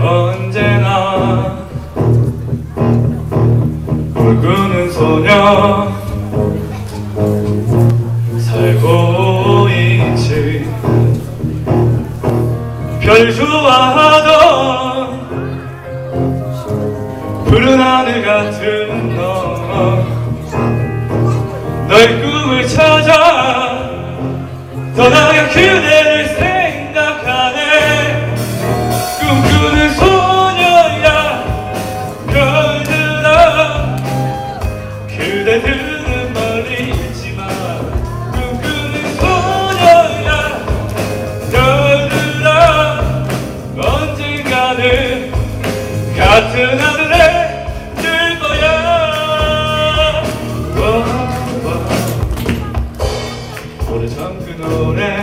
언제나 굵은 소녀 살고 있지. 별주와던 푸른 하늘 같은 너 너의 꿈을 찾아 떠나가 그 전그 노래.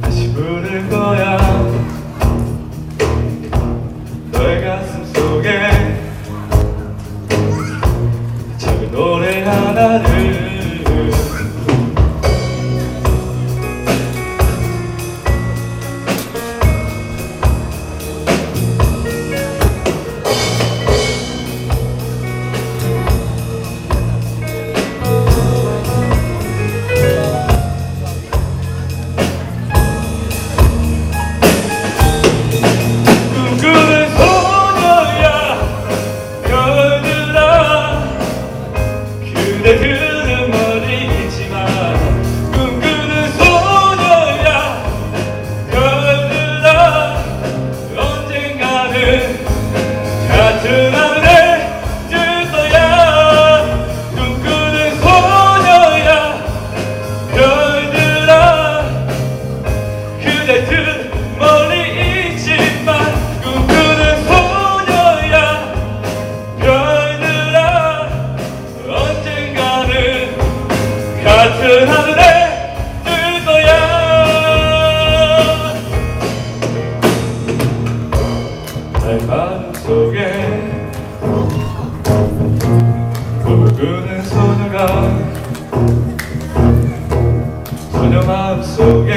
다시 부를 거야. 너의 가슴 속에 작은 노래 하나를. 속에 부르는 소녀가 소녀 마음속에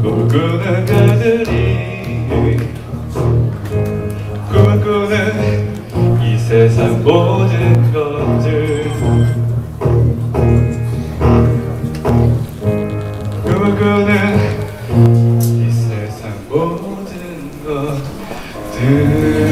꿈을 꾸는 그들이 꿈을 꾸는 이 세상 모든 것들 꿈을 꾸는 이 세상 모든 Yeah.